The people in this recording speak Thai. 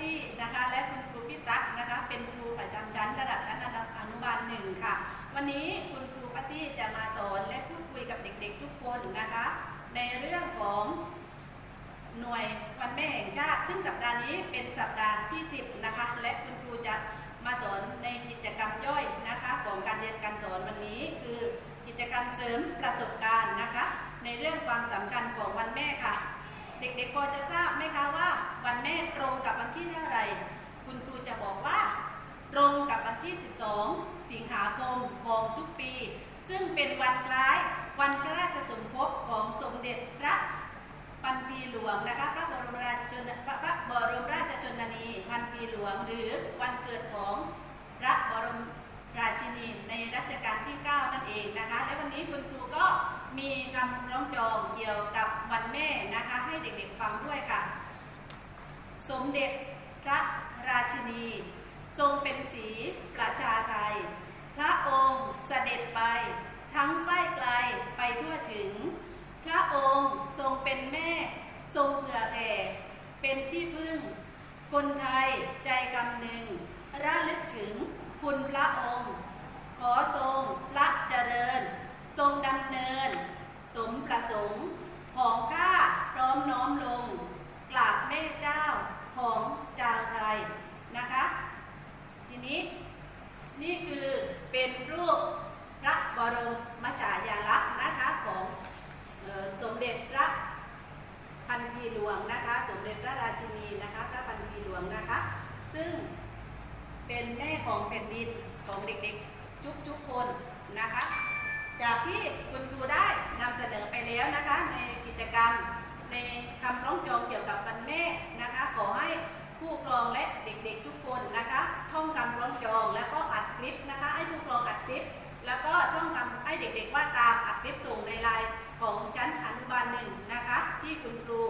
ตี้นะคะ และคุณครูพี่ตั๊กนะคะ เป็นครูประจำชั้นระดับชั้นอนุบาลหนึ่งค่ะ วันนี้คุณครูป้าตี้จะมาสอนและพูดคุยกับเด็กๆทุกคนนะคะ ในเรื่องของหน่วยวันแม่แห่งชาติซึ่งสัปดาห์นี้เป็นสัปดาห์ที่ 10 นะคะ และคุณครูจะมาสอนในกิจกรรมย่อยนะคะของการเรียนการสอนวันนี้ คือกิจกรรมเสริมประสบการณ์นะคะ ในเรื่องความสำคัญของวันแม่ค่ะ เด็กๆพอจะทราบไหมคะว่าวันแม่ตรงกับ ไรคุณครูจะบอกว่า ตรงกับวันที่ 12 สิงหาคมของทุกปี ซึ่งเป็นวันคล้ายวันพระราชสมภพของสมเด็จพระพันปีหลวงนะคะพระบรมราชชนพระพระบรมราชชนนีพันปีหลวง หรือวันเกิดของพระบรมราชินีในรัชกาลที่ 9 นั่นเองนะคะ และวันนี้คุณครูก็มีคำร้องจองเกี่ยวกับวันแม่นะคะ ให้เด็กๆฟังด้วยค่ะ สมเด็จ ระราชินี ทรงเป็นสีประชาไทย พระองค์เสด็จไป ทั้งใกล้ไกลไปทั่วถึง พระองค์ทรงเป็นแม่ ทรงเผื่อแผ่เป็นที่พึ่ง คนไทยใจกำหนึ่งระลึกถึงคุณพระองค์ ขอทรงพระเจริญ ทรงดำเนิน สมประสงค์ ของข้าพร้อมน้อมลง กราบแม่เจ้าของชาวไทยนะคะ ทีนี้นี่คือ เป็นรูปพระบรมฉายาลักษณ์นะคะของออสมเด็จพระพันปีหลวงนะคะ สมเด็จพระราชินีนะคะพระพันปีหลวงนะคะ ซึ่งเป็นแม่ของแผ่นดินของเด็กๆทุกๆคนนะคะ จากที่คุณครูได้นำเสนอไปแล้วนะคะ ในกิจกรรมในคำร้องจองเกี่ยว เด็กๆว่าดตามอัดคลิปส่งในไลน์ของชั้นอนุบาลหนึ่งนะคะ ที่คุณครู